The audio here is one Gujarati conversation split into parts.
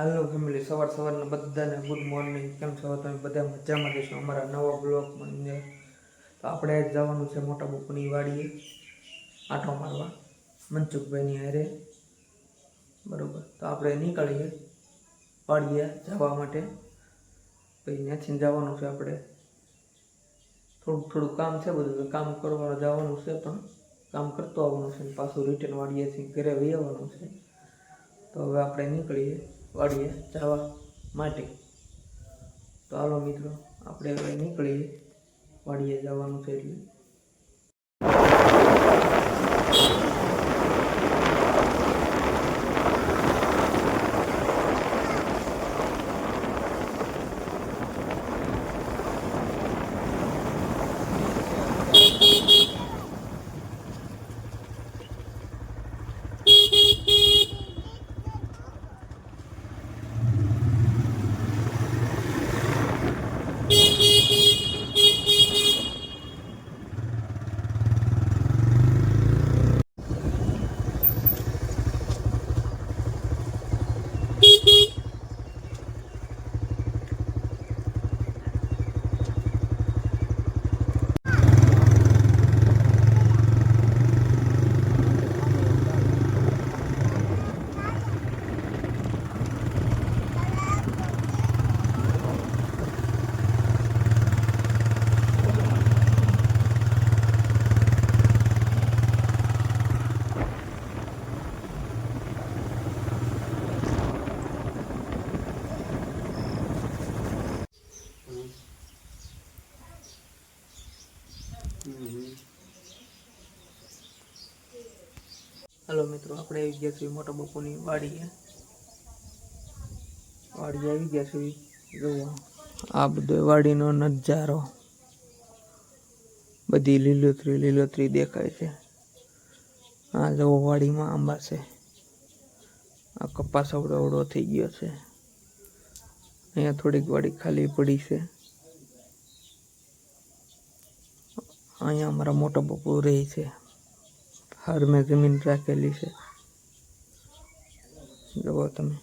હાલો ફેમિલી સવાર સવારના બધાને ગુડ મોર્નિંગ કેમ છો? તમે બધા મજામાં જશો અમારા નવા બ્લોગમાં અંદર તો આપણે જ જવાનું છે મોટા બપોરની વાડીએ. આંટો મારવા. મનસુખભાઈની હારે. બરાબર. તો આપણે નીકળીએ વાડીએ જવા માટે. પછી ત્યાંથી જવાનું છે આપણે. થોડુંક થોડું કામ છે બધું. કામ કરવા જવાનું છે પણ કામ કરતો આવવાનું છે પાછું રિટર્ન વાડીએથી ઘરે વહી આવવાનું છે. તો હવે આપણે નીકળીએ. વાડીએ જવા માટે. તો હાલો મિત્રો આપણે હવે નીકળીએ. વાડીએ જવાનું છે એટલે. હાલો મિત્રો, આપણે આવી ગયા છીએ મોટા બાપુની વાડીએ. વાડી આવી ગયા છીએ જુઓ આ બધો વાડીનો નજારો. બધી લીલોતરી લીલોતરી દેખાય છે. આ જુઓ વાડીમાં આંબા છે. આ કપાસ અવડો અવડો થઈ ગયો છે. અહીંયા થોડીક વાડી ખાલી પડી છે. અહીંયા અમારા મોટા બાપુ રહે છે. હાર મેં જમીન રાખેલી છે. જુઓ તમે.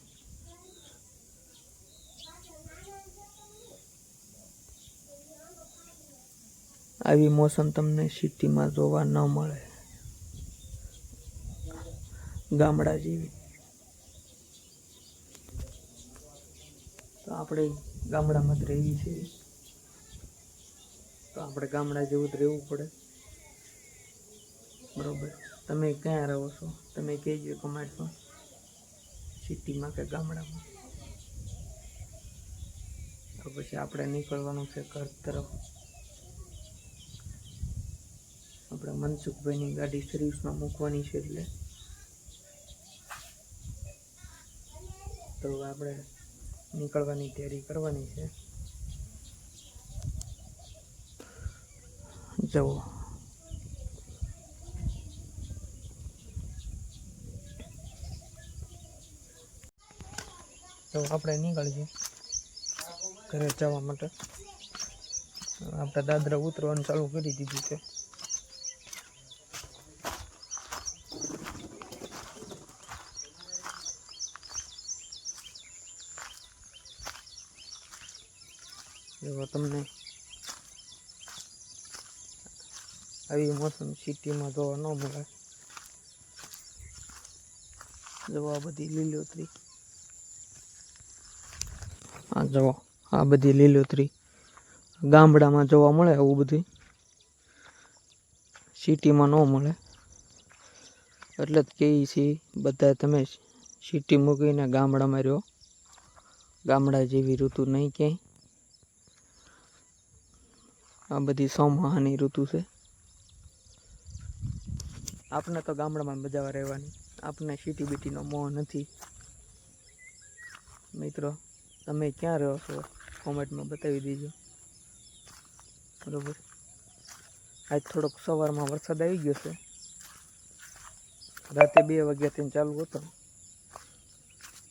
આવી મોસમ તમને સિટીમાં જોવા ન મળે. ગામડા જેવી. તો આપણે ગામડામાં જ રહેવી છીએ. તો આપણે ગામડા જેવું જ રહેવું પડે. બરોબર. તમે ક્યાં રહો છો? તમે કહેજો કમેન્ટમાં સિટીમાં કે ગામડામાં? તો પછી આપણે નીકળવાનું છે ઘર તરફ. આપણે મનસુખભાઈની ગાડી સર્વિસમાં મૂકવાની છે એટલે. તો આપણે નીકળવાની તૈયારી કરવાની છે. જવો તો આપણે નીકળીએ ઘરે જવા માટે. આપણે દાદરા ઉતરવાનું ચાલુ કરી દીધું છે. એવો તમને આવી મોસમ સિટીમાં જોવા ન મળે. જોવા બધી લીલોતરી. આ જુઓ, આ બધી લીલોતરી. ગામડામાં જોવા મળે આવું બધું સિટીમાં ન મળે. એટલે જ કહીએ છીએ બધા તમે સિટી મૂકીને ગામડામાં રહો. ગામડા જેવી ઋતુ નહીં ક્યાંય. આ બધી સોમહાની ઋતુ છે. આપણે તો ગામડામાં મજા રહેવાની. આપણે સિટી બીટીનો મોહ નથી. મિત્રો તમે ક્યાં રહો છો? કોમેન્ટમાં બતાવી દેજો. બરોબર? આજ થોડોક સવારમાં વરસાદ આવી ગયો છે. રાતે બે વાગ્યાથી ચાલુ હતો.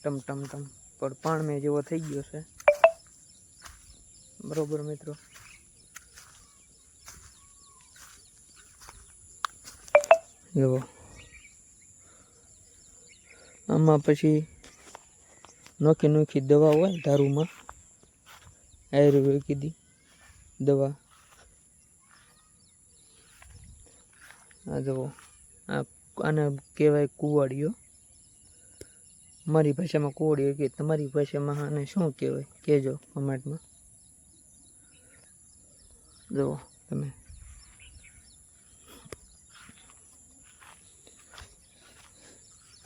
ટમ ટમ ટમ. પણ પાણમે જેવો થઈ ગયો છે. બરોબર મિત્રો? જુઓ આમાં પછી નોખી નોખી દવા હોય દારૂમાં આયુર્વેદિક દવા. આ જુઓ, આ આને કહેવાય કુવાડીઓ. મારી ભાષામાં કુવાડીઓ કે તમારી ભાષામાં આને શું કહેવાય? કહેજો કમેન્ટમાં. જુઓ, તમે.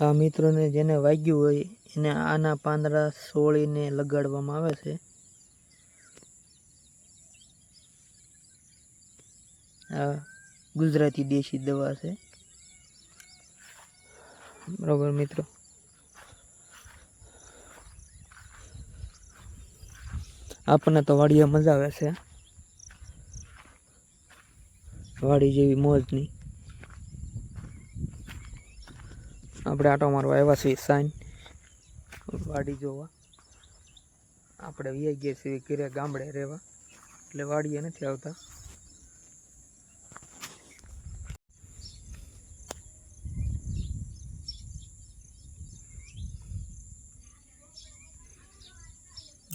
આ મિત્રોને જેને વાગ્યું હોય એને આના પાંદડા સોળીને લગાડવામાં આવે છે. આ ગુજરાતી દેશી દવા છે. બરોબર મિત્રો. આપણને તો વાડીએ મજા આવે છે. વાડી જેવી મોજની આપણે આટો મારવા આવ્યા છીએ સાઈન વાડી જોવા. આપણે વ્યાઈ ગયા છીએ ઘરે ગામડે રહેવા. એટલે વાડીએ નથી આવતા.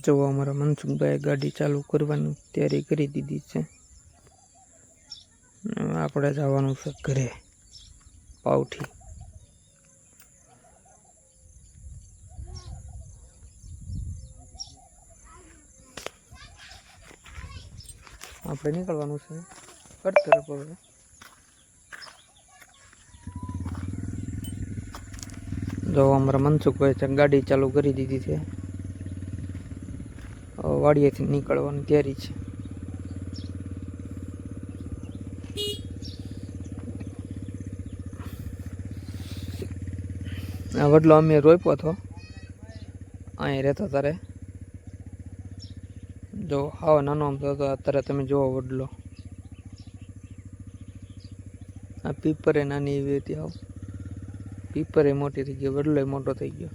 જો અમારા મનસુખભાઈ ગાડી ચાલુ કરવાની તૈયારી કરી દીધી છે. આપણે જવાનું છે ઘરે. પાવઠી. આપણે નીકળવાનું છે. કટ તરફ હવે જો અમારા મનસુખભાઈ છે ગાડી ચાલુ કરી દીધી છે. વાડીએથી નીકળવાની તૈયારી છે. વડલો અમે રોપ્યો હતો. અહીં રહેતો તારે જો, આવો નાનો આમ તો અત્યારે તમે જુઓ વડલો. આ પીપરે નાની એવી હતી આવ. પીપરે મોટી થઈ ગયો વડલો મોટો થઈ ગયો.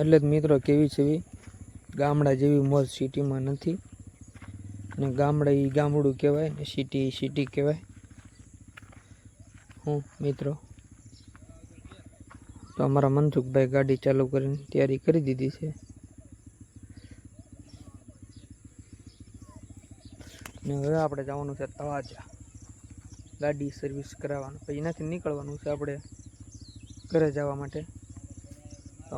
એટલે જ મિત્રો કેવી છે એવી? ગામડા જેવી મોજ સિટીમાં નથી. અને ગામડા એ ગામડું કહેવાય ને, સિટી સિટી કહેવાય. હું, મિત્રો તો અમારા મનસુખભાઈ ગાડી ચાલુ કરીને તૈયારી કરી દીધી છે. ને હવે આપણે જવાનું છે તવાજા ગાડી સર્વિસ કરાવવાનું. પછી એનાથી નીકળવાનું છે આપણે ઘરે જવા માટે.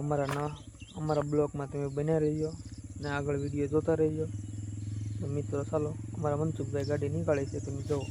અમારા ના, અમારા બ્લોગમાં તમે બન્યા રહેજો ને આગળ વીડિયો જોતા રહેજો. તો મિત્રો, ચાલો, અમારા મનસુખભાઈ ગાડી નીકાળી છે, તમે જુઓ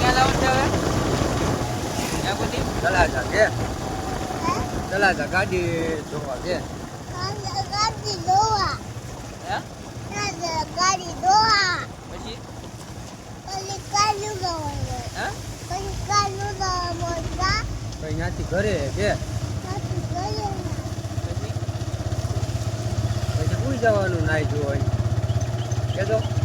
ક્યાં જવાનું છે હવે ક્યાં બધી તલાજા છે તલાજા ગાડી જોવા કે ગાડી દોવા હે? ગાડી દોવા પછી? પછી? કાલુ ગવાનું હે પછી કાલુ મોટા તો ઘરે કે? ગયે પછી? પછી કોઈ જવાનું નાઈ જોવાય કેજો.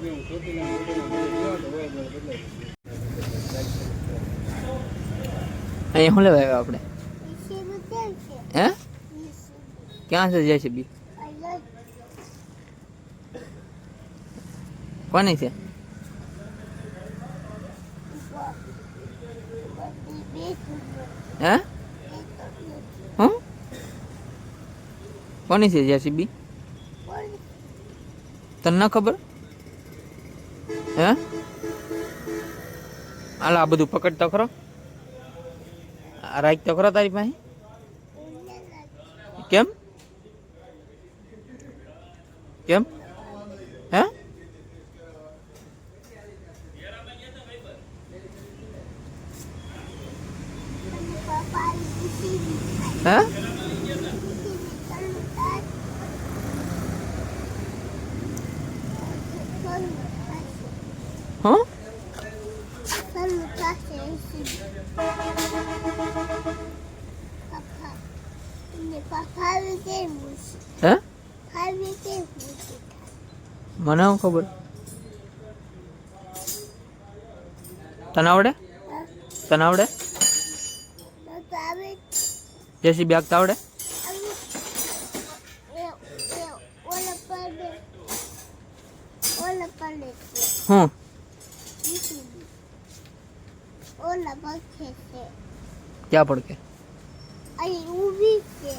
અહીંયા શું લેવા આવ્યા આપણે? ઈસીબી કેમ છે હે? ઈસીબી ક્યાં છે જેસીબી અહીંયા કોની છે? બધી બેઠું હે? હું? કોની છે જેસીબી તને ના ખબર? હે? હાલ આ બધું પકડતો ખરો. રાખતો ખરો તારી પાસે? કેમ? કેમ હે પપ્પા ઈસીબી હે ઈસીબી ચાલુ થાય ચાલુ થશે હું ચાલુ થશે ઈસીબી પપ્પા ને પપ્પા આવી કેમ મૂકી હે મને શું ખબર? તને આવડે? તને આવડે? જેસી બેગ જેસીબી આવડે? હું? ક્યાં પડકે? અહીં ઊભી છે.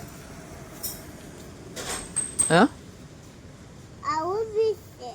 હે આ ઊભી છે